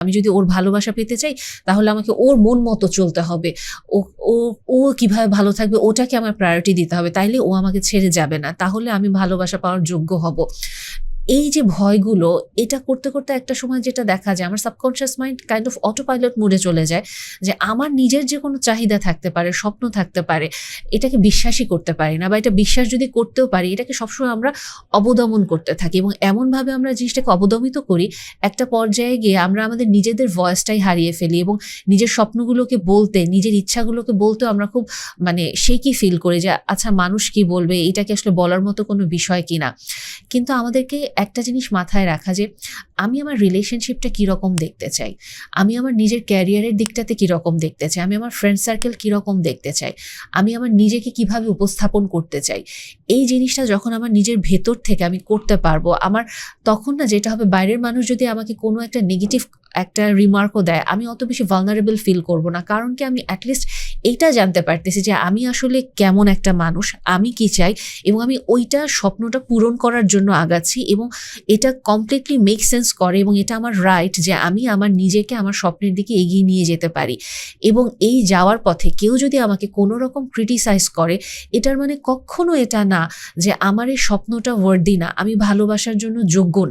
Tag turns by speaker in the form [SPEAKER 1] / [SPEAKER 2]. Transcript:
[SPEAKER 1] আমি যদি ওর ভালোবাসা পেতে চাই, তাহলে আমাকে ওর মন মতো চলতে হবে। ও ও ও কীভাবে ভালো থাকবে, ওটাকে আমার প্রায়োরিটি দিতে হবে। তাইলে ও আমাকে ছেড়ে যাবে না। তাহলে আমি ভালোবাসা পাওয়ার যোগ্য হব। এই যে ভয়গুলো, এটা করতে করতে একটা সময় যেটা দেখা যায়, আমার subconscious mind kind of auto pilot মোডে চলে যায় যে আমার নিজের যে কোনো চাহিদা থাকতে পারে, স্বপ্ন থাকতে পারে, এটাকে বিশ্বাসই করতে পারি না বা এটা বিশ্বাস যদি করতেও পারি, এটাকে সবসময় আমরা অবদমন করতে থাকি এবং এমনভাবে আমরা জিনিসটাকে অবদমিত করি, একটা পর্যায়ে গিয়ে আমরা আমাদের নিজেদের ভয়েসটাই হারিয়ে ফেলি এবং নিজের স্বপ্নগুলোকে বলতে, নিজের ইচ্ছাগুলোকে বলতেও আমরা খুব মানে সে কি ফিল করি যে আচ্ছা মানুষ কি বলবে, এটাকে আসলে বলার মতো কোনো বিষয় কিনা। কিন্তু আমাদেরকে একটা জিনিস মাথায় রাখা যে, আমি আমার রিলেশনশিপটা কীরকম দেখতে চাই? আমি আমার নিজের ক্যারিয়ারের দিকটাতে কীরকম দেখতে চাই? আমি আমার ফ্রেন্ড সার্কেল কীরকম দেখতে চাই? আমি আমার নিজেকে কীভাবে উপস্থাপন করতে চাই? এই জিনিসটা যখন আমার নিজের ভেতর থেকে আমি করতে পারব, আমার তখন না যেটা হবে, বাইরের মানুষ যদি আমাকে কোনো একটা নেগেটিভ একটা রিমার্কও দেয়, আমি অত বেশি ভালনারেবল ফিল করব না। কারণ কি, আমি অ্যাটলিস্ট এইটা জানতে পারতেছি যে আমি আসলে কেমন একটা মানুষ, আমি কি চাই এবং আমি ওইটা স্বপ্নটা পূরণ করার জন্য আগাচ্ছি এবং এটা কমপ্লিটলি মেক সেন্স করে এবং এটা আমার রাইট যে আমি আমার নিজেকে, আমার স্বপ্নের দিকে এগিয়ে নিয়ে যেতে পারি। এবং এই যাওয়ার পথে কেউ যদি আমাকে কোনো রকম ক্রিটিসাইজ করে, এটার মানে কখনো এটা না যে আমার এই স্বপ্নটা ওয়ার্দি না, আমি ভালোবাসার জন্য যোগ্য